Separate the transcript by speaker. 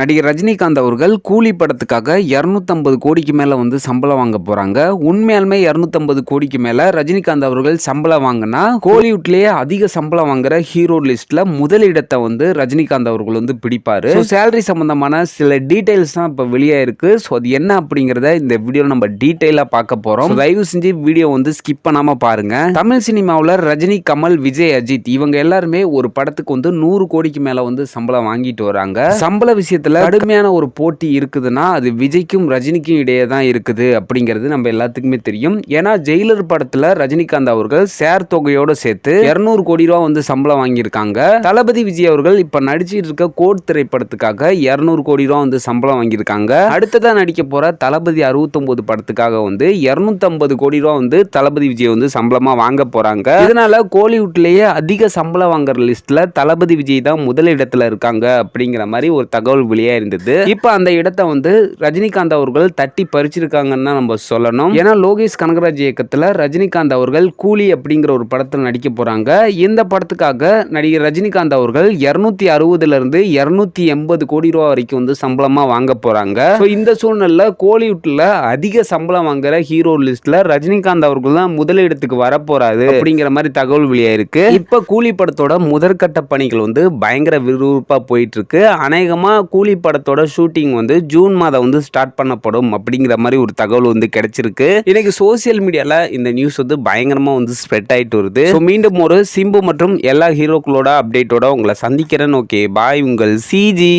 Speaker 1: நடிகர் ரஜினிகாந்த் அவர்கள் கூலி படத்துக்காக இரநூத்தம்பது கோடிக்கு மேலே வந்து சம்பளம் வாங்க போகிறாங்க உண்மையாலுமே இரநூத்தம்பது கோடிக்கு மேலே ரஜினிகாந்த் அவர்கள் சம்பளம் வாங்கினா கோலிவுட்லேயே அதிக சம்பளம் வாங்குற ஹீரோ லிஸ்ட்டில் முதலிடத்தை வந்து ரஜினிகாந்த் அவர்கள் வந்து பிடிப்பார். சேலரி சம்மந்தமான சில டீட்டெயில்ஸ் தான் இப்போ வெளியாயிருக்கு ஸோ அது என்ன அப்படிங்கிறத இந்த வீடியோவில் நம்ம டீட்டெயிலாக பார்க்க போகிறோம் தயவு செஞ்சு வீடியோ வந்து ஸ்கிப் பண்ணாமல் பாருங்கள் தமிழ் சினிமாவில் ரஜினி கமல் விஜய் அஜித் இவங்க எல்லாருமே ஒரு படத்துக்கு வந்து நூறு கோடிக்கு மேலே வந்து சம்பளம் வாங்கிட்டு வராங்க. சம்பள விஷயத்தில் கடுமையான ஒரு போட்டி இருக்குதுன்னா அது விஜய்க்கும் ரஜினிக்கும் இடையே தான் இருக்குது அப்படிங்கிறது நம்ம எல்லாத்துக்குமே தெரியும். ஏன்னா ஜெயிலர் படத்துல ரஜினிகாந்த் அவர்கள் சேர் தொகையோட சேர்த்து இருநூறு கோடி ரூபா வந்து சம்பளம் வாங்கியிருக்காங்க. தளபதி விஜய் அவர்கள் இப்ப நடிச்சிட்டு இருக்க கோட் திரைப்படத்துக்காக இருநூறு கோடி ரூபா வந்து சம்பளம் வாங்கியிருக்காங்க. அடுத்ததாக நடிக்க போற தளபதி அறுபத்தொம்போது படத்துக்காக வந்து இரநூத்தம்பது கோடி ரூபா வந்து தளபதி விஜய் வந்து சம்பளமா வாங்க போறாங்க. இதனால கோலிவுட்லயே அதிக சம்பளம் வாங்குற லிஸ்ட்ல தளபதி விஜய் தான் முதலிடத்தில் இருக்காங்க அப்படிங்கிற மாதிரி ஒரு தகவல் வெளியா இருந்தது. இப்போ அந்த இடத்த வந்து ரஜினிகாந்த் அவர்கள் தட்டி பறிச்சிருக்காங்கன்னு தான் நம்ம சொல்லணும். ஏன்னா லோகேஷ் கனகராஜ் இயக்கத்துல ரஜினிகாந்த் அவர்கள் கூலி அப்படிங்கிற ஒரு படத்தில் நடிக்க போறாங்க. இந்த படத்துக்காக நடிகர் ரஜினிகாந்த் அவர்கள் இருநூத்தி அறுபதுல இருந்து இருநூத்தி எண்பது கோடி ரூபா வரைக்கும் வந்து சம்பளமா வாங்க போறாங்க. இந்த சூழ்நிலையில் கோலிவுட்ல அதிக சம்பளம் வாங்குற ஹீரோ லிஸ்ட்ல ரஜினிகாந்த் அவர்கள் தான் முதலிடத்துக்கு வர அப்படிங்கிற மாதிரி தகவல் வெளியாயிருக்கு. இப்ப கூலி படத்தோட முதற்கட்ட பணிகள் வந்து பயங்கர விறுவிறுப்பா போயிட்டு இருக்கு. அநேகமா கூலி படத்தோட ஷூட்டிங் வந்து ஜூன் மாதம் வந்து ஸ்டார்ட் பண்ணப்படும் அப்படிங்கிற மாதிரி ஒரு தகவல் வந்து கிடைச்சிருக்கு. இன்னைக்கு சோசியல் மீடியால இந்த நியூஸ் வந்து பயங்கரமா வந்து ஸ்ப்ரெட் ஆயிட்டு வருது. மீண்டும் ஒரு சிம்பு மற்றும் எல்லா ஹீரோக்களோட அப்டேட்டோட உங்களை சந்திக்கிறேன். ஓகே பாய் உங்கள் சிஜி